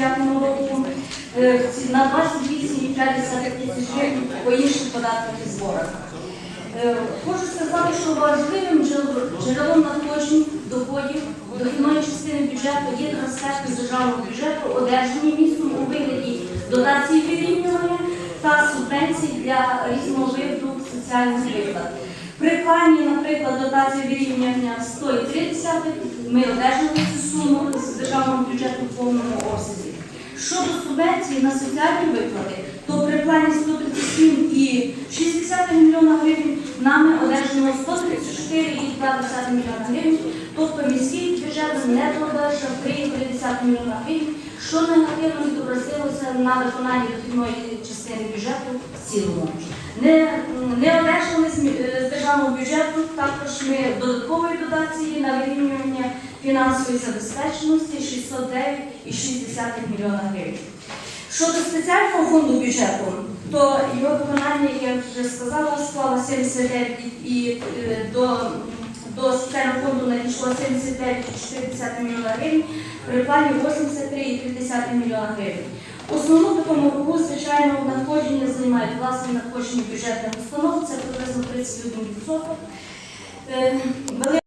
25 року е, на 28,5 тисяч по інших податках і зборах. Е, Хочу сказати, що важливим джерелом надходжень доходів дохідної частини бюджету є трансферти з державного бюджету, одержані містом у вигляді дотації вирівнювання та субвенцій для різного виду соціальних виплат. При плані, наприклад, дотації вирівнювання 130, ми одержали суму з державного бюджету в повному обсязі. Щодо субвенції на соціальні виплати, то при плані 137,6 млн гривень нами одержано 134,2 млн гривень, тобто міський бюджет не додержав 3,3 млн гривень, що негативно відобразилося на виконанні дохідної частини бюджету в цілому. Не, не одержали з, державного бюджету також ми додаткової дотації на вирівнювання фінансової забезпеченості 609,6 мільйона гривень. Щодо спеціального фонду бюджету, то його виконання, як вже сказала, склало 79 і е, до, 79,4 мільйона гривень, при плані 83,3 мільйона гривень. Основну допомогу, звичайно, надходження займають власні надходження бюджетних установ, це приблизно 31%. Е, вели-